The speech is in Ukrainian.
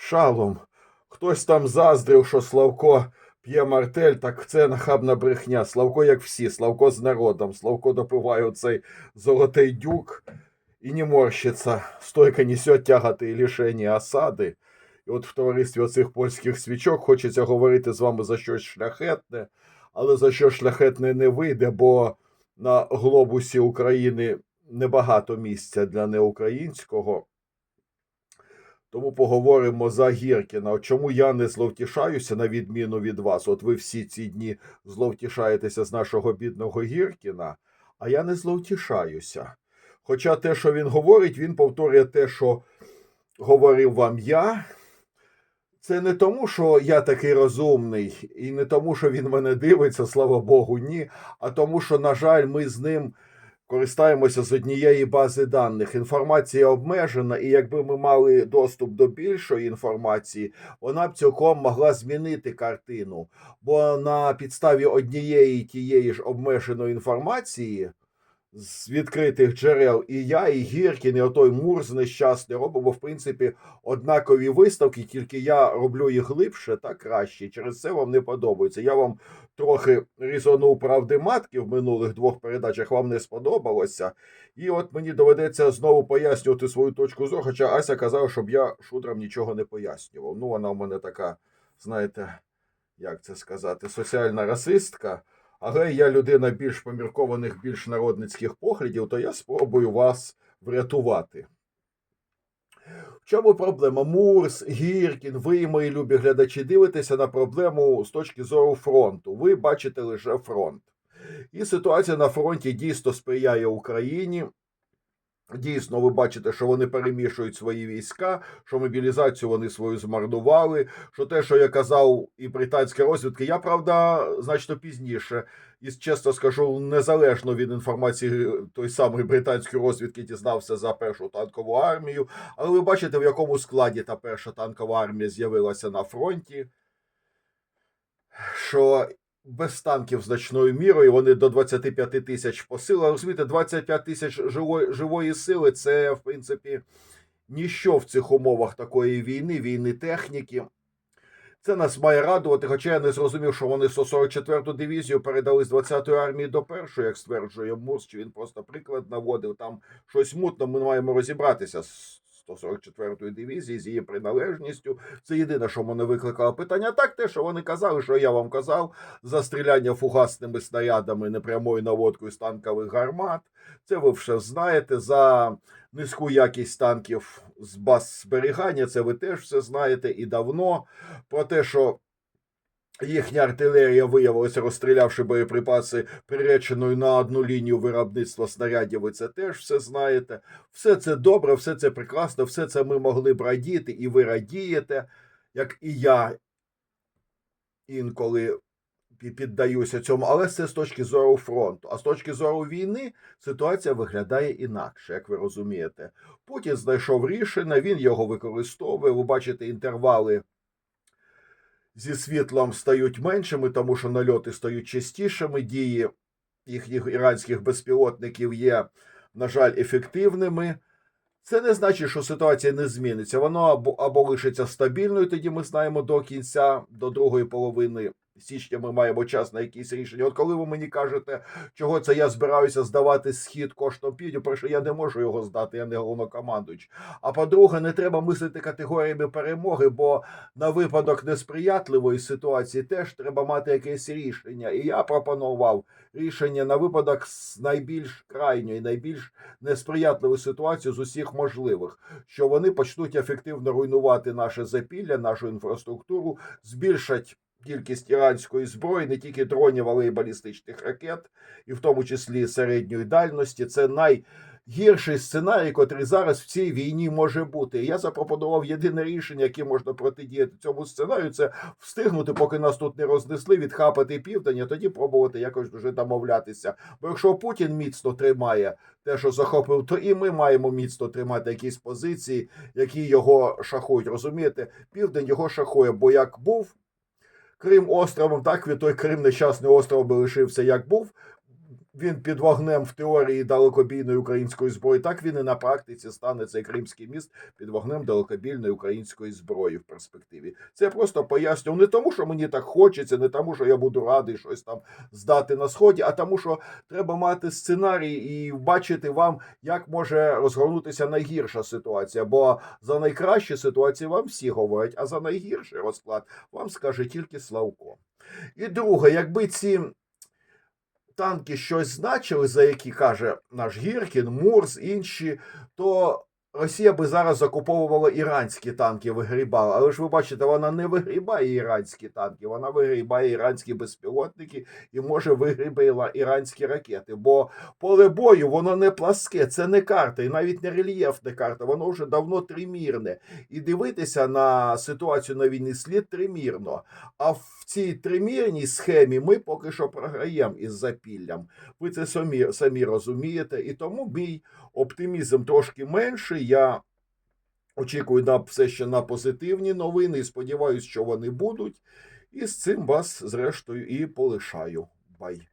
Шалом. Хтось там заздрив, що Славко п'є мартель, так це нахабна брехня. Славко, як всі, Славко з народом. Славко допиває оцей золотий дюк і не морщиться. Стойко несе тягати і лишені осади. І от в товаристві оцих польських свічок хочеться говорити з вами за щось шляхетне, але за що шляхетне не вийде, бо на глобусі України небагато місця для неукраїнського. Тому поговоримо за Гіркіна. Чому я не зловтішаюся на відміну від вас? От ви всі ці дні зловтішаєтеся з нашого бідного Гіркіна, а я не зловтішаюся. Хоча те, що він говорить, він повторює те, що говорив вам я. Це не тому, що я такий розумний, і не тому, що він мене дивиться, слава Богу, ні. А тому, що, на жаль, ми з ним користаємося з однієї бази даних. Інформація обмежена, і якби ми мали доступ до більшої інформації, вона б цілком могла змінити картину. Бо на підставі однієї тієї ж обмеженої інформації. З відкритих джерел і я, і Гіркін, і отой Мурз нещасний робимо, в принципі, однакові виставки, тільки я роблю їх глибше та краще. Через це вам не подобається. Я вам трохи різонув правди матки в минулих двох передачах, вам не сподобалося. І от мені доведеться знову пояснювати свою точку зору, хоча Ася казала, щоб я шудрам нічого не пояснював. Ну, вона в мене така, знаєте, як це сказати, соціальна расистка. Але я людина більш поміркованих, більш народницьких поглядів, то я спробую вас врятувати. В чому проблема? Мурс, Гіркін, ви, мої любі глядачі, дивитеся на проблему з точки зору фронту. Ви бачите лише фронт. І ситуація на фронті дійсно сприяє Україні. Дійсно, ви бачите, що вони перемішують свої війська, що мобілізацію вони свою змарнували. Що те, що я казав, і британські розвідки, я правда значно пізніше, і чесно скажу, незалежно від інформації той самої британської розвідки дізнався за першу танкову армію. Але ви бачите, в якому складі та перша танкова армія з'явилася на фронті. Що без танків значною мірою, вони до 25 тисяч по силах. Розумієте, 25 тисяч живої, живої сили це, в принципі, ніщо в цих умовах такої війни, війни техніки. Це нас має радувати, хоча я не зрозумів, що вони 144-ту дивізію передали з 20-ї армії до першої, як стверджує Мурс, чи він просто приклад наводив. Там щось мутно, ми маємо розібратися з 144-ї дивізії з її приналежністю. Це єдине, що мене викликало питання. Так те, що вони казали, що я вам казав, за стріляння фугасними снарядами непрямою наводкою з танкових гармат. Це ви вже знаєте. За низьку якість танків з баз зберігання, це ви теж все знаєте і давно. Про те, що їхня артилерія виявилася, розстрілявши боєприпаси приреченою на одну лінію виробництва снарядів, ви це теж все знаєте. Все це добре, все це прекрасно, все це ми могли б радіти, і ви радієте, як і я інколи піддаюся цьому, але це з точки зору фронту. А з точки зору війни ситуація виглядає інакше, як ви розумієте. Путін знайшов рішення, він його використовує. Ви бачите інтервали зі світлом стають меншими, тому що нальоти стають частішими. Дії їхніх іранських безпілотників є, на жаль, ефективними. Це не значить, що ситуація не зміниться. Воно або, або лишиться стабільною, тоді ми знаємо до кінця, до другої половини січня ми маємо час на якісь рішення. От коли ви мені кажете, чого це я збираюся здавати схід коштом півдню, перше, я не можу його здати, я не головнокомандуючий. А по-друге, не треба мислити категоріями перемоги, бо на випадок несприятливої ситуації теж треба мати якесь рішення. І я пропонував рішення на випадок з найбільш крайньої, найбільш несприятливої ситуації з усіх можливих, що вони почнуть ефективно руйнувати наше запілля, нашу інфраструктуру, збільшать. Кількість іранської зброї, не тільки дронів, але й балістичних ракет, і в тому числі середньої дальності. Це найгірший сценарій, котрий зараз в цій війні може бути. Я запропонував єдине рішення, яке можна протидіяти цьому сценарію, це встигнути, поки нас тут не рознесли, відхапати південь, а тоді пробувати якось вже домовлятися. Бо якщо Путін міцно тримає те, що захопив, то і ми маємо міцно тримати якісь позиції, які його шахують. Розумієте, південь його шахує, бо як був. Крим островом, так від той Крим нещасний остров би лишився як був. Він під вогнем в теорії далекобійної української зброї, так він і на практиці стане цей Кримський міст під вогнем далекобійної української зброї в перспективі. Це я просто пояснюю не тому, що мені так хочеться, не тому, що я буду радий щось там здати на сході, а тому, що треба мати сценарій і бачити вам, як може розгорнутися найгірша ситуація. Бо за найкращі ситуації вам всі говорять, а за найгірший розклад вам скаже тільки Славко. І друге, якби ці танки щось значили, за які каже наш Гіркін, Мурс, інші, то Росія би зараз закуповувала іранські танки, вигрібала. Але ж ви бачите, вона не вигрібає іранські танки, вона вигрібає іранські безпілотники і може вигрібала іранські ракети. Бо поле бою воно не пласке, це не карта, і навіть не рельєфна карта, воно вже давно тримірне. І дивитися на ситуацію на війні слід тримірно. А в цій тримірній схемі ми поки що програємо із запіллям. Ви це самі, самі розумієте, і тому мій оптимізм трошки менший. Я очікую на все ще на позитивні новини і сподіваюся, що вони будуть. І з цим вас, зрештою, і полишаю. Бай.